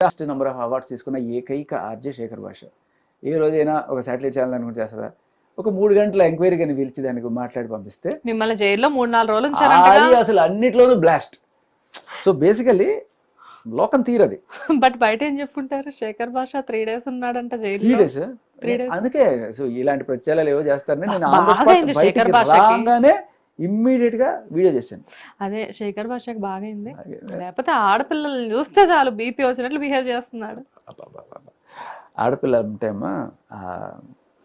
Last number of awards తీసుకున్న ఏకైక RJ Shekhar భాష. ఏ రోజైనా ఒక శాటిలైట్ ఛానల్ అనుకుంటే చేస్తుందా? ఒక మూడు గంటల ఎంక్వైరీ కానీ పిలిచి దానికి మాట్లాడి పంపిస్తే మిమ్మల్ని జైల్లో మూడు నాలుగు రోజులు అది అసలు అన్నిట్లోనూ బ్లాస్ట్ సో బేసికలీ లోకం తీరది. బట్ బయట ఏం చెప్పుకుంటారు? శేఖర్ భాష త్రీ డేస్ ఉన్నాడంట త్రీ జైల్లో డేస్. అందుకే సో ఇలాంటి ప్రత్యేకాలు ఏవో చేస్తారని నేను శేఖర్ భాషకి. రాగానే ఇమ్మీడియట్గా వీడియో చేశాను. అదే శేఖర్ భాషకి బాగైంది. లేకపోతే ఆడపిల్లల్ని చూస్తే చాలు బీపీ వచ్చినట్లు బిహేవ్ చేస్తున్నాడు. ఆడపిల్ల అంటే అమ్మా ఆ,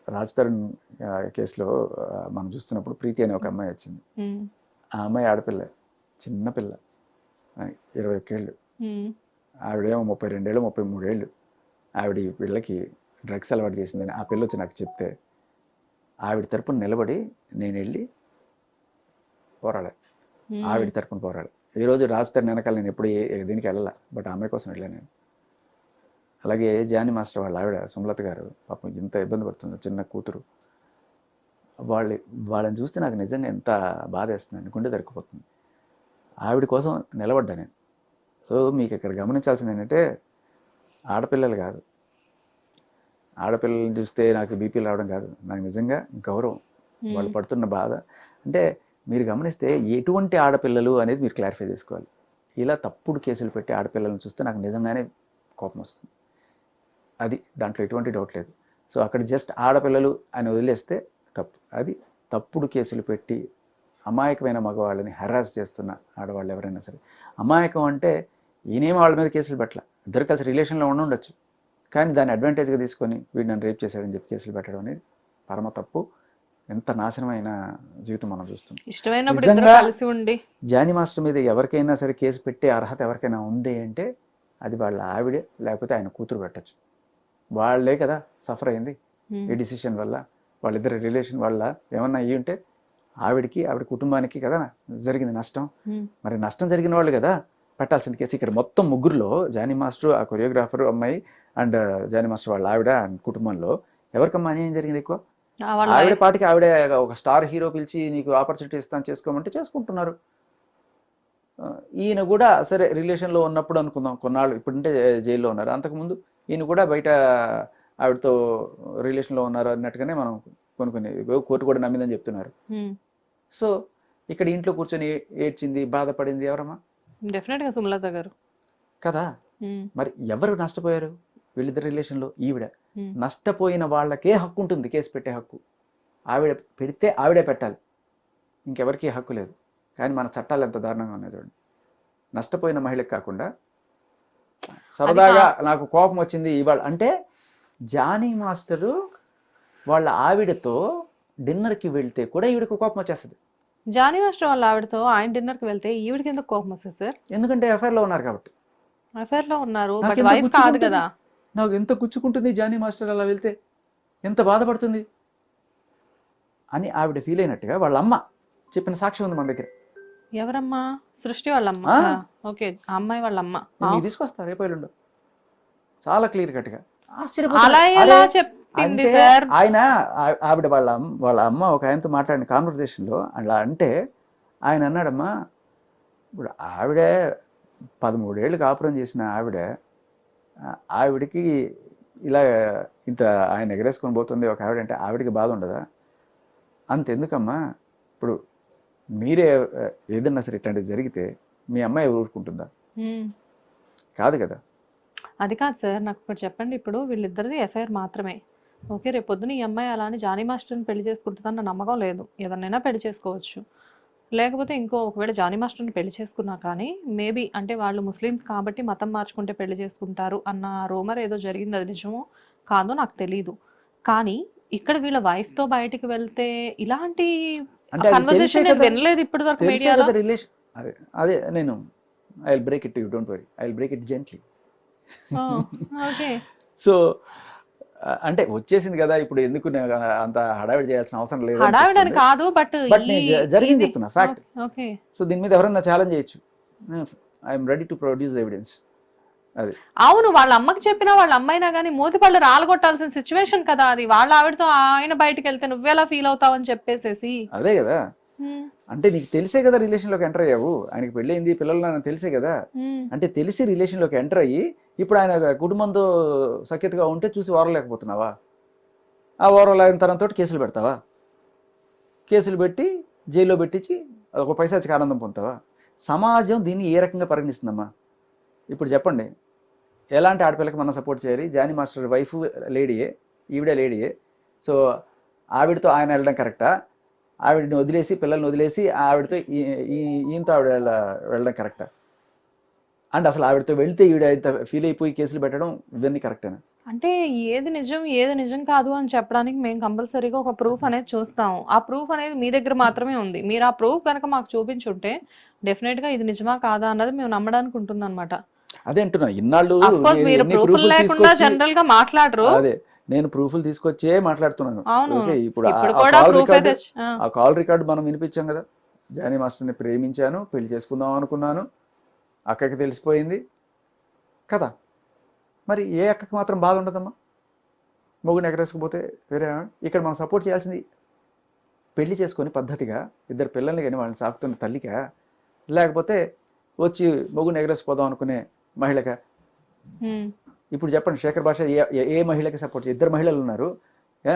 రాజ్ తరుణ్ కేసులో మనం చూస్తున్నప్పుడు ప్రీతి అనే ఒక అమ్మాయి వచ్చింది. ఆ అమ్మాయి ఆడపిల్ల చిన్న పిల్ల ఆ, ఇరవై ఒక్కేళ్ళు. ఆవిడేమో ముప్పై రెండేళ్ళు ముప్పై మూడేళ్ళు. ఆవిడ ఈ పిల్లకి డ్రగ్స్ అలవాటు చేసిందని ఆ పిల్ల వచ్చి నాకు చెప్తే ఆవిడ తరపున నిలబడి నేను వెళ్ళి పోరాడా. ఆవిడ తరపున పోరాడు ఈరోజు రాజధాని వెనకాల నేను ఎప్పుడు దీనికి వెళ్ళాల బట్ ఆమె కోసం వెళ్ళాను నేను. అలాగే జానీ మాస్టర్ వాళ్ళ ఆవిడ సుమలత గారు పాపం ఇంత ఇబ్బంది పడుతుంది చిన్న కూతురు. వాళ్ళు వాళ్ళని చూస్తే నాకు నిజంగా ఎంత బాధ వేస్తుంది గుండె దొరికిపోతుంది ఆవిడ కోసం నిలబడ్డా నేను. సో మీకు ఇక్కడ గమనించాల్సింది ఏంటంటే ఆడపిల్లలు కాదు. ఆడపిల్లల్ని చూస్తే నాకు బీపీ రావడం కాదు. నాకు నిజంగా గౌరవం. వాళ్ళు పడుతున్న బాధ. అంటే మీరు గమనిస్తే ఎటువంటి ఆడపిల్లలు అనేది మీరు క్లారిఫై చేసుకోవాలి. ఇలా తప్పుడు కేసులు పెట్టి ఆడపిల్లలను చూస్తే నాకు నిజంగానే కోపం వస్తుంది. అది దాంట్లో ఎటువంటి డౌట్ లేదు. సో అక్కడ జస్ట్ ఆడపిల్లలు అని వదిలేస్తే తప్పు. అది తప్పుడు కేసులు పెట్టి అమాయకమైన మగవాళ్ళని హెరాస్ చేస్తున్న ఆడవాళ్ళు ఎవరైనా సరే. అమాయకం అంటే ఈయనేమో వాళ్ళ మీద కేసులు పెట్టల. ఇద్దరు కలిసి రిలేషన్లో ఉండి ఉండొచ్చు. కానీ దాన్ని అడ్వాంటేజ్గా తీసుకొని వీడు నన్ను రేప్ చేశాడని చెప్పి కేసులు పెట్టడం అనేది పరమ తప్పు. ఎంత నాశనమైన జీవితం మనం చూస్తున్నాం. నిజంగా- జానీ మాస్టర్ మీద ఎవరికైనా సరే కేసు పెట్టే అర్హత ఎవరికైనా ఉంది అంటే అది వాళ్ళ ఆవిడే లేకపోతే ఆయన కూతురు పెట్టచ్చు. వాళ్ళే కదా సఫర్ అయింది. ఈ డిసిషన్ వల్ల వాళ్ళిద్దరి రిలేషన్ వల్ల ఏమన్నా అయ్యి ఉంటే ఆవిడకి ఆవిడ కుటుంబానికి కదా జరిగింది నష్టం. మరి నష్టం జరిగిన వాళ్ళు కదా పెట్టాల్సింది కేసు. ఇక్కడ మొత్తం ముగ్గురులో జానీ మాస్టర్ ఆ కొరియోగ్రాఫర్ అమ్మాయి అండ్ జానీ మాస్టర్ వాళ్ళ ఆవిడ అండ్ కుటుంబంలో ఎవరికమ్మా అన్యాయం జరిగింది ఎక్కువ? ఆవిడ పాటికి ఆవిడ ఒక స్టార్ హీరో పిలిచి నీకు ఆపర్చునిటీ ఇస్తాను చేసుకోమంటే చేసుకుంటున్నారు. ఈయన కూడా సరే రిలేషన్లో ఉన్నప్పుడు అనుకుందాం. కొన్నాళ్ళు ఇప్పుడంటే జైల్లో ఉన్నారు. అంతకుముందు ఈయన కూడా బయట ఆవిడతో రిలేషన్లో ఉన్నారు అన్నట్టుగానే మనం కొన్ని కొన్ని కోర్టు కూడా నమ్మిందని చెప్తున్నారు. సో ఇక్కడ ఇంట్లో కూర్చొని ఏడ్చింది బాధపడింది ఎవరమ్మా? డెఫినెట్గా సుమలత గారు. కదా? మరి ఎవరు నష్టపోయారు? వీళ్ళిద్దరి రిలేషన్లో ఈవిడ. నష్టపోయిన వాళ్ళకే హక్కు ఉంటుంది కేసు పెట్టే హక్కు. ఆవిడ పెడితే ఆవిడే పెట్టాలి. ఇంకెవరికీ హక్కు లేదు. కానీ మన చట్టాలు ఎంత దారుణంగా ఉన్నాయి చూడండి. నష్టపోయిన మహిళకి కాకుండా సరదాగా నాకు కోపం వచ్చింది ఇవాళ. అంటే జానీ మాస్టరు వాళ్ళ ఆవిడతో డిన్నర్కి వెళ్తే కూడా ఈవిడకు కోపం వచ్చేస్తుంది. జానీ మాస్టర్ వాళ్ళ ఆవిడతో ఆయన డిన్నర్కి వెళ్తే ఈవిడికి ఎందుకు కోపం వస్తుంది సార్? ఎందుకంటే ఎఫ్ఐఆర్లో ఉన్నారు కాబట్టి. అఫేర్లో ఉన్నారు. బట్ వైఫ్ కాదు. కదా. నాకు ఎంత గుచ్చుకుంటుంది జానీ మాస్టర్ అలా వెళ్తే? ఎంత బాధపడుతుంది? అని ఆవిడ ఫీల్ అయినట్టుగా వాళ్ళ అమ్మ చెప్పిన సాక్ష్యం ఉంది మన దగ్గర. ఎవరమ్మా? సృష్టి వాళ్ళ అమ్మ ఆ. ఓకే అమ్మాయి వాళ్ళ అమ్మ నేను మీకు తీసుకొస్తా రేపు ఎల్లుండు. చాలా క్లియర్ కట్గా. చెప్పింది ఆయన ఆవిడ వాళ్ళ వాళ్ళ అమ్మ ఒక ఆయనతో మాట్లాడిన కాన్వర్జేషన్లో అలా అంటే ఆయన అన్నాడమ్మా ఇప్పుడు ఆవిడే పదమూడేళ్ళు కాపురం చేసిన ఆవిడ ఆవిడకి ఇలా ఇంత ఆయన ఎగరేసుకొని పోతుంది ఒక ఆవిడ అంటే ఆవిడకి బాధ ఉండదా? అంతెందుకమ్మా? ఇప్పుడు మీరే ఏదన్నా సరే ఇట్లాంటిది జరిగితే మీ అమ్మాయి ఊరుకుంటుందా. కాదు కదా? అది కాదు సార్ నాకు ఒకటి చెప్పండి. ఇప్పుడు వీళ్ళిద్దరిది ఎఫ్ఐఆర్ మాత్రమే. ఓకే రేపు పొద్దున ఈ అమ్మాయి అలానే జానీ మాస్టర్ని పెళ్ళి చేసుకుంటుందని నా నమ్మకం లేదు. ఎవరినైనా పెళ్ళి చేసుకోవచ్చు. లేకపోతే ఇంకో ఒకవేళ జానీ మాస్టర్ని పెళ్ళి చేసుకున్నా కానీ మేబీ అంటే వాళ్ళు ముస్లిమ్స్ కాబట్టి మతం మార్చుకుంటే పెళ్ళి చేసుకుంటారు అన్న రూమర్ ఏదో జరిగింది అది నిజమో కాదో నాకు తెలియదు కానీ ఇక్కడ వీళ్ళ wife తో బయటికి వెళ్తే ఇలాంటి కన్వర్సేషన్ వినలేదు ఇప్పటి వరకు మీడియాలో రిలేషన్ అదే అదే నేను I will break it you don't worry I will break it gently okay so అంటే వచ్చేసింది కదా ఇప్పుడు ఎందుకు అంత హడావిడి చేయాల్సిన అవసరం లేదు. కాదు బట్ జరిగింది చెప్తున్నా. ఓకే. సో దీని మీద ఎవరన్నా ఛాలెంజ్ చేయొచ్చు? I'm ready to produce evidence అది. అవును వాళ్ళ అమ్మకి చెప్పినా వాళ్ళ అమ్మైనా కానీ మూతి పళ్ళు రాలగొట్టాల్సిన సిచ్యువేషన్ కదా అది. వాళ్ళ ఆవిడతో ఆయన బయటికి వెళ్తే నువ్వెలా ఫీల్ అవుతావు అని చెప్పేసేసి. అదే కదా. అంటే నీకు తెలిసే కదా రిలేషన్లోకి ఎంటర్ అయ్యావు. ఆయనకి పెళ్ళైంది పిల్లలు నాకు తెలిసే కదా. ఉమ్, అంటే తెలిసి రిలేషన్లోకి ఎంటర్ అయ్యి ఇప్పుడు ఆయన కుటుంబంతో సఖ్యతగా ఉంటే చూసి ఓరలేకపోతున్నావా ఆ ఓరలేని తరంతో కేసులు పెడతావా? కేసులు పెట్టి జైల్లో పెట్టించి ఒక పైసాచికి ఆనందం పొందుతావా? సమాజం దీన్ని ఏ రకంగా పరిగణిస్తుందమ్మా? ఇప్పుడు చెప్పండి. ఎలాంటి ఆడపిల్లకి మనం సపోర్ట్ చేయాలి? జానీ మాస్టర్ వైఫ్ లేడీయే ఈవిడే లేడీయే. సో ఆవిడతో ఆయన వెళ్ళడం కరెక్టా ఆవిడని వదిలేసి పిల్లల్ని వదిలేసి ఆవిడతో ఈయనతో ఆవిడ వెళ్ళ- వెళ్ళడం కరెక్టా అండ్ అసలు ఆవిడతో వెళ్తే ఈవిడ ఇంత ఫీల్ అయిపోయి కేసులు పెట్టడం ఇవన్నీ కరెక్టేనా అంటే ఏది నిజం ఏది నిజం కాదు అని చెప్పడానికి మేము కంపల్సరీగా ఒక ప్రూఫ్ అనేది చూస్తాం ఆ ప్రూఫ్ అనేది మీ దగ్గర మాత్రమే ఉంది. మీరు ఆ ప్రూఫ్ కనుక మాకు చూపించుంటే డెఫినెట్గా ఇది నిజమా కాదా అన్నది మేము నమ్మడానికి ఉంటుంది అనమాట అదే అంటున్నా ఇన్నాళ్ళు మీరు ప్రూఫ్ లేకుండా జనరల్గా మాట్లాడరు. నేను ప్రూఫ్లు తీసుకొచ్చే మాట్లాడుతున్నాను. ఓకే ఇప్పుడు ఆ- కాల్ రికార్డు మనం వినిపించాం కదా. జానీ మాస్టర్ని ప్రేమించాను పెళ్ళి చేసుకుందాం అనుకున్నాను. అక్కకి తెలిసిపోయింది. కదా. మరి ఏ అక్కకి మాత్రం బాధ ఉండదమ్మా? మొగుని ఎగరేసుకుపోతే వేరే. ఇక్కడ మనం సపోర్ట్ చేయాల్సింది పెళ్ళి చేసుకొని పద్ధతిగా ఇద్దరు పిల్లల్ని కానీ వాళ్ళని సాకుతున్న తల్లికా? లేకపోతే వచ్చి మొగుని ఎగరేసిపోదాం అనుకునే మహిళగా ఇప్పుడు చెప్పండి శేఖర్ భాష ఏ ఏ- మహిళకి సపోర్ట్ ఇద్దరు మహిళలు ఉన్నారు.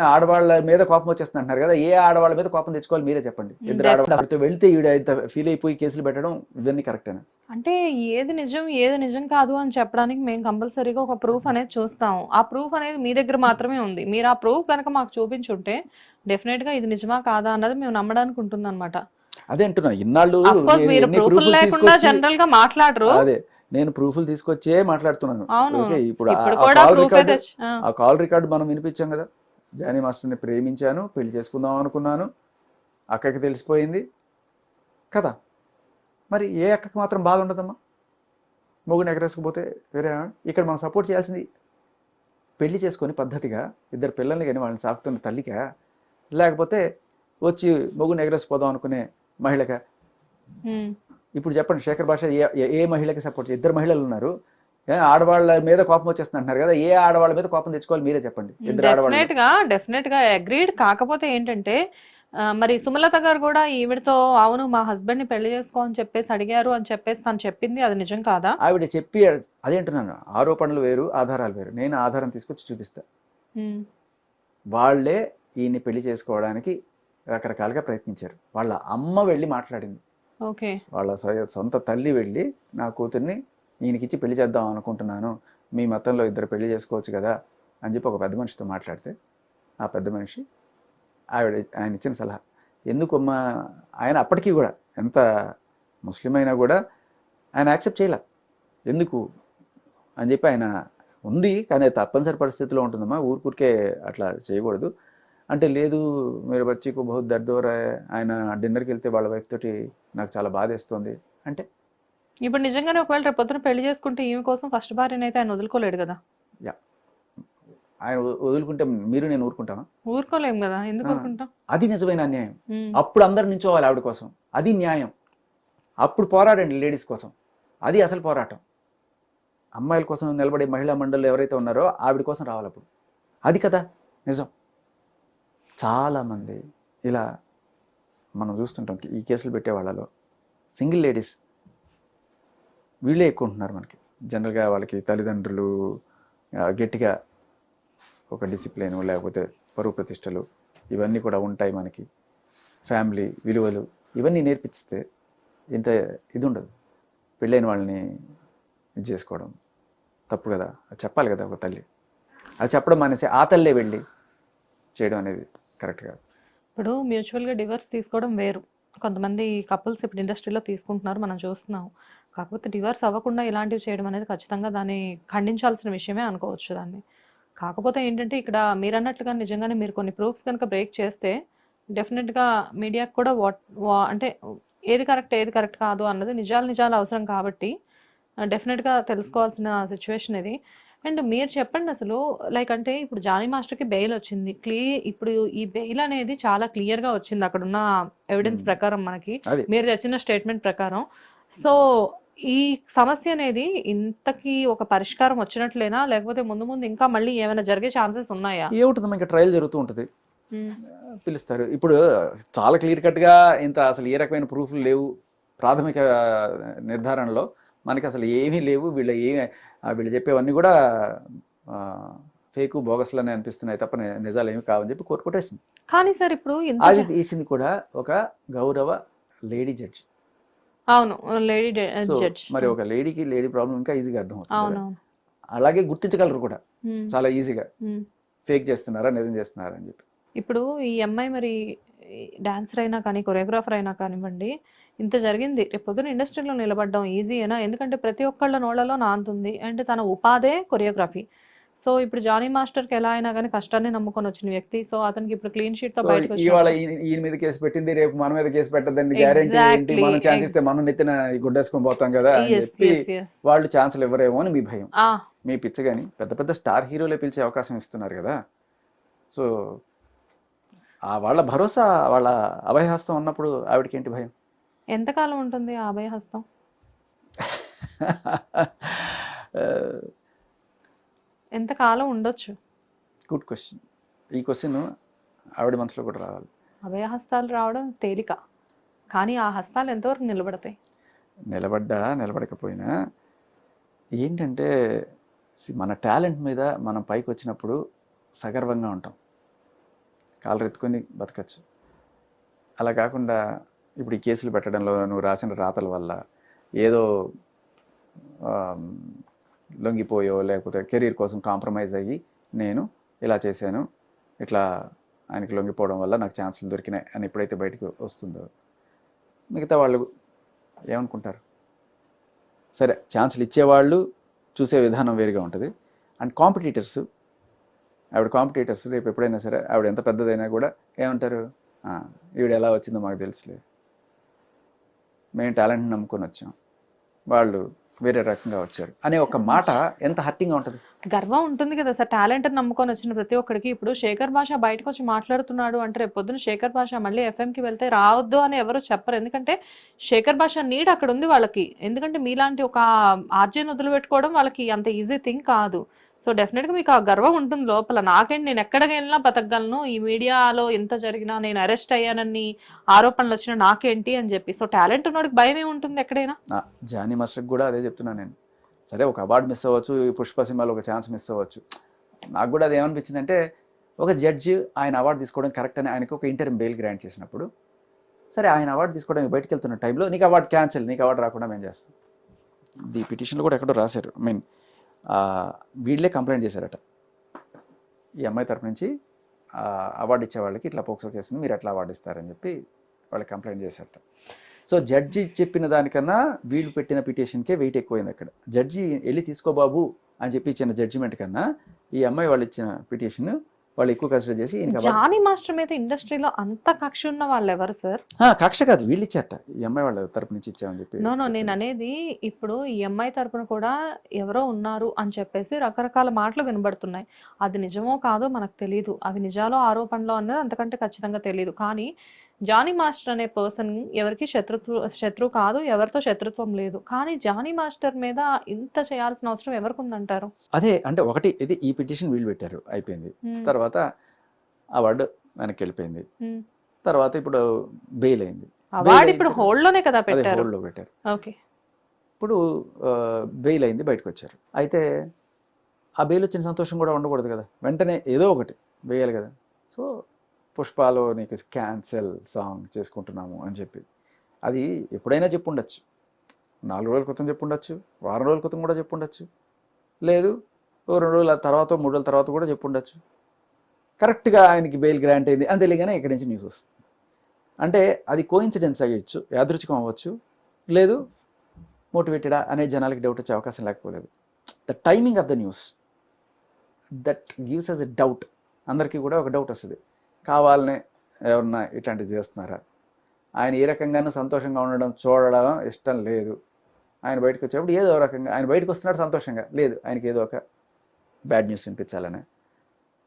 ఆడవాళ్ళ మీద కోపం వచ్చేస్తుంది అంటున్నారు కదా ఏ ఆడవాళ్ళ మీద కోపం తెచ్చుకోవాలి మీరే చెప్పండి. ఇద్దరు. ఆడవాళ్ళతో వెళ్తే ఈవిడ ఇంత ఫీల్ అయిపోయి కేసులు పెట్టడం ఇవన్నీ కరెక్టేనా అంటే ఏది నిజం ఏది నిజం కాదు అని చెప్పడానికి మేము కంపల్సరీగా ఒక ప్రూఫ్ అనేది చూస్తాం ఆ ప్రూఫ్ అనేది మీ దగ్గర మాత్రమే ఉంది. మీరు ఆ ప్రూఫ్ కనుక మాకు చూపించుంటే డెఫినెట్గా ఇది నిజమా కాదా అన్నది మేము నమ్మడానికి ఉంటుంది అనమాట అదే అంటున్నా ఇన్నాళ్ళు మీరు ప్రూఫ్ లేకుండా జనరల్గా మాట్లాడరు. నేను ప్రూఫ్లు తీసుకొచ్చే మాట్లాడుతున్నాను. ఓకే ఇప్పుడు ఆ- కాల్ రికార్డు మనం వినిపించాం కదా. జానీ మాస్టర్ని ప్రేమించాను పెళ్ళి చేసుకుందాం అనుకున్నాను. అక్కకి తెలిసిపోయింది. కదా. మరి ఏ అక్కకి మాత్రం బాధ ఉండదమ్మా? మొగుని ఎగరేసుకుపోతే వేరే. ఇక్కడ మనం సపోర్ట్ చేయాల్సింది పెళ్ళి చేసుకొని పద్ధతిగా ఇద్దరు పిల్లల్ని కానీ వాళ్ళని సాకుతున్న తల్లికా? లేకపోతే వచ్చి మొగుని ఎగరేసిపోదాం అనుకునే మహిళగా ఇప్పుడు చెప్పండి శేఖర్ భాష ఏ- ఏ- మహిళకి సపోర్ట్ ఇద్దరు మహిళలు ఉన్నారు. ఆడవాళ్ళ మీద కోపం వచ్చేస్తుంది అంటున్నారు కదా ఏ ఆడవాళ్ళ మీద కోపం తెచ్చుకోవాలి మీరే చెప్పండి? ఇద్దరు డెఫినెట్గా డెఫినెట్గా అగ్రీడ్ కాకపోతే ఏంటంటే మరి సుమలత గారు కూడా ఈవిడతో అవును మా హస్బెండ్ని పెళ్ళి చేసుకో అని చెప్పేసి అడిగారు అని చెప్పేసి తను చెప్పింది. అది నిజం కాదా? ఆవిడ చెప్పి అదేంటున్నాను ఆరోపణలు వేరు ఆధారాలు వేరు. నేను ఆధారం తీసుకొచ్చి చూపిస్తా. వాళ్ళే ఈయన్ని పెళ్ళి చేసుకోవడానికి రకరకాలుగా ప్రయత్నించారు. వాళ్ళ అమ్మ వెళ్ళి మాట్లాడింది. వాళ్ళ సొంత తల్లి వెళ్ళి నా కూతుర్ని ఈయనకిచ్చి పెళ్ళి చేద్దాం అనుకుంటున్నాను. మీ మతంలో ఇద్దరు పెళ్ళి చేసుకోవచ్చు కదా అని చెప్పి ఒక పెద్ద మనిషితో మాట్లాడితే ఆ పెద్ద మనిషి ఆవిడ ఆయన ఇచ్చిన సలహా. ఎందుకు అమ్మా ఆయన అప్పటికీ కూడా ఎంత ముస్లిం అయినా కూడా ఆయన యాక్సెప్ట్ చేయలే. ఎందుకు? అని చెప్పి ఆయన ఉంది కానీ తప్పనిసరి పరిస్థితిలో ఉంటుందమ్మా. ఊరికూరికే అట్లా చేయకూడదు. అంటే లేదు మీరు బచ్చికు బహుత్ దర్ద్ హో రहा है ఆయన డిన్నర్కి వెళ్తే వాళ్ళ వైఫ్ తోటి నాకు చాలా బాధ వేస్తుంది. అంటే ఇప్పుడు నిజంగానే ఒకవేళ రేపు పొద్దున పెళ్ళి చేసుకుంటే ఈమె కోసం ఫస్ట్ భార్యని అయితే ఆయన వదులుకోలేడు కదా? ఆయన వ- వదులుకుంటే మీరు నేను ఊరుకుంటామా? ఊరుకోలేం కదా? ఎందుకు. ఊరుకుంటాం? అది నిజమైన అన్యాయం. అప్పుడు అందరు నించోవాలి ఆవిడ కోసం. అది న్యాయం. అప్పుడు పోరాడండి లేడీస్ కోసం. అది అసలు పోరాటం. అమ్మాయిల కోసం నిలబడే మహిళా మండళ్ళు ఎవరైతే ఉన్నారో ఆవిడ కోసం రావాలి అప్పుడు. అది కదా నిజం. చాలామంది ఇలా మనం చూస్తుంటాం ఈ కేసులు పెట్టే వాళ్ళలో. Single ladies. వీళ్ళే ఎక్కువ ఉంటున్నారు మనకి. జనరల్గా వాళ్ళకి తల్లిదండ్రులు గట్టిగా ఒక డిసిప్లిన్ లేకపోతే పరువు ప్రతిష్టలు ఇవన్నీ కూడా ఉంటాయి మనకి. ఫ్యామిలీ విలువలు ఇవన్నీ నేర్పిస్తే ఇంత ఇది ఉండదు. పెళ్ళైన వాళ్ళని ఇది చేసుకోవడం తప్పు కదా. అది చెప్పాలి కదా ఒక తల్లి. అది చెప్పడం మానేసి ఆ తల్లే వెళ్ళి చేయడం అనేది కరెక్ట్ కాదు ఇప్పుడు మ్యూచువల్గా డివర్స్ తీసుకోవడం వేరు. కొంతమంది కపుల్స్ ఇప్పుడు ఇండస్ట్రీలో తీసుకుంటున్నారు మనం చూస్తున్నాం. కాకపోతే డివర్స్ అవ్వకుండా ఇలాంటివి చేయడం అనేది ఖచ్చితంగా దాన్ని ఖండించాల్సిన విషయమే అనుకోవచ్చు దాన్ని. కాకపోతే ఏంటంటే ఇక్కడ మీరు అన్నట్లుగా నిజంగానే మీరు కొన్ని ప్రూఫ్స్ కనుక బ్రేక్ చేస్తే డెఫినెట్గా మీడియాకి కూడా వాట్ వా- అంటే ఏది కరెక్ట్ ఏది కరెక్ట్ కాదు అన్నది నిజాలు నిజాలు అవసరం కాబట్టి డెఫినెట్గా తెలుసుకోవాల్సిన సిచ్యువేషన్ ఇది. అండ్ మీరు చెప్పండి అసలు లైక్ అంటే ఇప్పుడు జానీ మాస్టర్కి బెయిల్ వచ్చింది. క్లీ ఇప్పుడు ఈ బెయిల్ అనేది చాలా క్లియర్గా వచ్చింది. అక్కడ ఉన్న ఎవిడెన్స్. ప్రకారం మనకి. మీరు తెచ్చిన స్టేట్మెంట్ ప్రకారం. సో ఈ సమస్య అనేది ఇంతకీ ఒక పరిష్కారం వచ్చినట్లేనా? లేకపోతే ముందు ముందు ఇంకా మళ్ళీ ఏమైనా జరిగే ఛాన్సెస్ ఉన్నాయా? ఏముంటుందమ్మా? ఇంకా ట్రయల్ జరుగుతూ ఉంటుంది. పిలుస్తారు. ఇప్పుడు చాలా క్లియర్ కట్గా ఇంత అసలు ఏ రకమైన ప్రూఫ్లు లేవు. ప్రాథమిక నిర్ధారణలో. మనకి అసలు ఏమీ లేవు. వీళ్ళ ఏ ఆ వీళ్ళు చెప్పేవన్నీ కూడా ఫేకు బోగస్లనే అనిపిస్తున్నాయి తప్ప నిజాలు ఏమి కావని చెప్పి కోర్టు కొట్టేసింది. కానీ సార్ ఇప్పుడు అది తీసింది కూడా ఒక గౌరవ లేడీ జడ్జి. అవును లేడీ జడ్జ్. మరి ఒక లేడీకి లేడీ ప్రాబ్లం ఇంకా ఈజీగా అర్థం అవుతుంది అలాగే గుర్తించగలరు కూడా. చాలా ఈజీగా. ఫేక్ చేస్తున్నారా నిజం చేస్తున్నారా అని చెప్పి. ఇప్పుడు ఈ అమ్మాయి మరి డాన్సర్ అయినా కానీ కొరియోగ్రాఫర్ అయినా కానివ్వండి ఇంత జరిగింది. రేపు పొద్దున ఇండస్ట్రీలో నిలబడడం ఈజీయేనా ఎందుకంటే ప్రతి ఒక్కళ్ళ నోళ్ళలో నాంతుంది. అంటే తన ఉపాధే కొరియోగ్రఫీ. సో ఇప్పుడు జానీ మాస్టర్కి ఎలా అయినా కానీ కష్టాన్ని నమ్ముకొని వచ్చిన వ్యక్తి. సో అతనికి ఇప్పుడు క్లీన్ షీట్తో బయటకు ఇవాళ ఈయన మీద కేసు పెట్టింది. రేపు మన మీద కేసు పెట్టద్దండి. గ్యారెంటీ ఏంటి? మనం ఛాన్స్ ఇస్తే మనం నెత్తిన గుడ్డేసుకొని పోతాం కదా. వాళ్ళు ఛాన్సులు ఇవ్వరేమో అని మీ భయం. ఆ, మీ పిచ్చ కానీ పెద్ద పెద్ద స్టార్ హీరోలే పిలిచే అవకాశం ఇస్తున్నారు కదా. సో ఆ వాళ్ళ భరోసా వాళ్ళ అభయహస్తం ఉన్నప్పుడు ఆవిడకి ఏంటి భయం? ఎంతకాలం ఉంటుంది ఆ అభయహస్తం ఎంతకాలం ఉండొచ్చు? గుడ్ క్వశ్చన్ ఈ క్వశ్చన్ ఆవిడ మనసులో కూడా రావాలి. అభయహస్తాలు రావడం తేలిక. కానీ ఆ హస్తాలు ఎంతవరకు నిలబడతాయి? నిలబడ్డా నిలబడకపోయినా ఏంటంటే మన టాలెంట్ మీద మనం పైకి వచ్చినప్పుడు సగర్వంగా ఉంటాం. కాళ్ళు ఎత్తుకొని బతకచ్చు. అలా కాకుండా ఇప్పుడు ఈ కేసులు పెట్టడంలో నువ్వు రాసిన రాతల వల్ల ఏదో లొంగిపోయో లేకపోతే కెరీర్ కోసం కాంప్రమైజ్ అయ్యి నేను ఇలా చేశాను ఇట్లా ఆయనకి లొంగిపోవడం వల్ల నాకు ఛాన్సులు దొరికినాయి అని ఎప్పుడైతే బయటకు వస్తుందో. మిగతా వాళ్ళు ఏమనుకుంటారు? సరే ఛాన్సులు ఇచ్చేవాళ్ళు చూసే విధానం వేరుగా ఉంటుంది. అండ్ కాంపిటీటర్స్ ఆవిడ కాంపిటీటర్స్ రేపు ఎప్పుడైనా సరే ఆవిడ ఎంత పెద్దదైనా కూడా ఏమంటారు? ఈవిడ ఎలా వచ్చిందో మాకు తెలుసులే. మేము టాలెంట్ని నమ్ముకొని వచ్చాం. వాళ్ళు వేరే రకంగా వచ్చారు. అనే ఒక మాట ఎంత హర్టింగ్గా ఉంటుంది? గర్వం ఉంటుంది కదా సార్. టాలెంట్ నమ్ముకొని వచ్చిన ప్రతి ఒక్కడికి ఇప్పుడు శేఖర్ భాష బయటకు వచ్చి మాట్లాడుతున్నాడు అంటే రేపు పొద్దున శేఖర్ భాష మళ్ళీ ఎఫ్ఎంకి కి వెళ్తే రావద్దు అని ఎవరు చెప్పరు. ఎందుకంటే శేఖర్ భాష నీడ్ అక్కడ ఉంది వాళ్ళకి. ఎందుకంటే మీలాంటి ఒక ఆర్జీని వదిలిపెట్టుకోవడం వాళ్ళకి అంత ఈజీ థింగ్ కాదు. సో డెఫినెట్గా మీకు ఆ గర్వం ఉంటుంది లోపల. నాకేంటి నేను ఎక్కడికి వెళ్ళినా బతకగలను. ఈ మీడియాలో ఎంత జరిగినా నేను అరెస్ట్ అయ్యానని ఆరోపణలు వచ్చినా నాకేంటి అని చెప్పి. సో టాలెంట్ ఉన్నోడికి భయం ఏముంటుంది ఎక్కడైనా? జానీ మాస్టర్కి కూడా అదే చెప్తున్నాను నేను. సరే ఒక అవార్డు మిస్ అవ్వచ్చు ఈ పుష్ప సినిమాలో ఒక ఛాన్స్ మిస్ అవ్వచ్చు. నాకు కూడా అది ఏమనిపించిందంటే ఒక జడ్జి ఆయన అవార్డు తీసుకోవడం కరెక్ట్ అని ఆయనకు ఒక ఇంటర్మ్ బెయిల్ గ్రాంట్ చేసినప్పుడు సరే ఆయన అవార్డు తీసుకోవడానికి బయటకు వెళ్తున్న టైంలో నీకు అవార్డు క్యాన్సిల్ నీకు అవార్డు రాకుండా మేము చేస్తాం. ది పిటిషన్లో కూడా ఎక్కడో రాశారు. ఐ మీన్ వీళ్ళే కంప్లైంట్ చేశారట. ఈ అమ్మాయి తరపు నుంచి అవార్డు ఇచ్చే వాళ్ళకి ఇట్లా పోక్సో కేసుని మీరు ఎట్లా అవార్డు ఇస్తారని చెప్పి వాళ్ళు కంప్లైంట్ చేశారట. సో జడ్జి చెప్పిన దానికన్నా వీళ్ళు పెట్టిన పిటిషన్కే వెయిట్ ఎక్కువైంది అక్కడ. జడ్జి వెళ్ళి తీసుకో బాబు అని చెప్పి ఇచ్చిన జడ్జిమెంట్ కన్నా ఈ అమ్మాయి వాళ్ళు ఇచ్చిన పిటిషన్ వాళ్ళు ఎక్కువ కన్సిడర్ చేసి జానీ మాస్టర్ మీద ఇండస్ట్రీలో అంత కక్ష ఉన్న వాళ్ళు ఎవరు సార్? కక్ష కాదు వీళ్ళు ఇచ్చారట. ఈ అమ్మాయి వాళ్ళ తరపు నుంచి ఇచ్చామని చెప్పి నో నో నేను. అనేది ఇప్పుడు ఈ అమ్మాయి తరపున కూడా ఎవరో ఉన్నారు అని చెప్పేసి రకరకాల మాటలు వినబడుతున్నాయి. అది నిజమో కాదో మనకు తెలియదు అవి నిజాలో ఆరోపణలో అన్నది అంతకంటే ఖచ్చితంగా తెలియదు కానీ జానీ మాస్టర్ అనే పర్సన్ ఎవరికి శత్రుత్వ శత్రువు కాదు ఎవరితో శత్రుత్వం లేదు. కానీ జానీ మాస్టర్ మీద ఇంత చేయాల్సిన అవసరం ఎవరికి ఉందంటారు అదే అంటే ఒకటి ఇది ఈ పిటిషన్ వీళ్ళు పెట్టారు అయిపోయింది. తర్వాత అవార్డు వెనక్కి వెళ్ళిపోయింది. తర్వాత ఇప్పుడు బెయిల్ అయింది. అవార్డు ఇప్పుడు అయిపోయింది. హోల్డ్లోనే కదా పెట్టారు. హోల్డ్లో పెట్టారు. ఓకే. ఇప్పుడు బెయిల్ అయింది బయటకు వచ్చారు అయితే ఆ బెయిల్ వచ్చిన సంతోషం కూడా ఉండకూడదు కదా. వెంటనే ఏదో ఒకటి వేయాలి కదా. సో పుష్పాలో నీకు క్యాన్సెల్ సాంగ్ చేసుకుంటున్నాము అని చెప్పి. అది ఎప్పుడైనా చెప్పుండొచ్చు. నాలుగు రోజుల క్రితం చెప్పుండొచ్చు. వారం రోజుల క్రితం కూడా చెప్పుండొచ్చు. లేదు ఓ రెండు రోజుల తర్వాత మూడు రోజుల తర్వాత కూడా చెప్పుండొచ్చు. కరెక్ట్గా ఆయనకి బెయిల్ గ్రాంట్ అయింది. అని తెలియగానే ఇక్కడి నుంచి న్యూస్ వస్తుంది. అంటే అది కోఇన్సిడెన్స్ అయ్యొచ్చు యాదృచ్ఛికం అవ్వచ్చు. లేదు మోటివేటెడా అనే జనాలకి డౌట్ వచ్చే అవకాశం లేకపోలేదు. The timing of the news that gives us a doubt అందరికీ కూడా ఒక డౌట్ వస్తుంది. కావాలని ఎవరన్నా ఇట్లాంటివి చేస్తున్నారా? ఆయన ఏ రకంగానూ సంతోషంగా ఉండడం చూడడం ఇష్టం లేదు. ఆయన బయటకు వచ్చేప్పుడు ఏదో రకంగా ఆయన బయటకు వస్తున్నాడు సంతోషంగా. లేదు ఆయనకి ఏదో ఒక బ్యాడ్ న్యూస్ వినిపించాలని.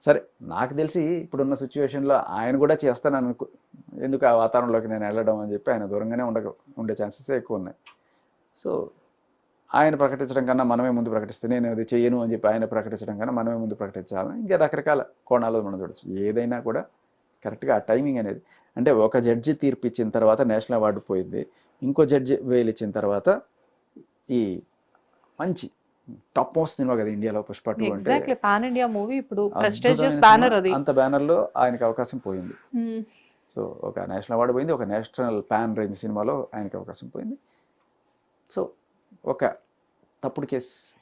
సరే నాకు తెలిసి ఇప్పుడున్న సిచ్యువేషన్లో ఆయన కూడా చేస్తాను అనుకు ఎందుకు ఆ వాతావరణంలోకి నేను వెళ్ళడం అని చెప్పి ఆయన దూరంగానే ఉండ ఉండే ఛాన్సెస్ ఎక్కువ ఉన్నాయి. సో ఆయన ప్రకటించడం కన్నా మనమే ముందు ప్రకటిస్తే నేను అది చేయను అని చెప్పి ఆయన ప్రకటించడం కన్నా మనమే ముందు ప్రకటించాలని ఇంకా రకరకాల కోణాలు మనం చూడొచ్చు. ఏదైనా కూడా కరెక్ట్గా ఆ టైమింగ్ అనేది. అంటే ఒక జడ్జి తీర్పు ఇచ్చిన తర్వాత నేషనల్ అవార్డు పోయింది. ఇంకో జడ్జి వేలు ఇచ్చిన తర్వాత ఈ మంచి టాప్ మోస్ట్ సినిమా కదా ఇండియాలో పుష్ప టూ అంటే. పాన్ ఇండియా మూవీ ఇప్పుడు బ్యానర్. అది. అంత బ్యానర్లో ఆయనకి అవకాశం పోయింది. సో ఒక నేషనల్ అవార్డు పోయింది ఒక నేషనల్ ప్యాన్ రేంజ్ సినిమాలో ఆయనకి అవకాశం పోయింది. సో ఒక తప్పుడు కేసు.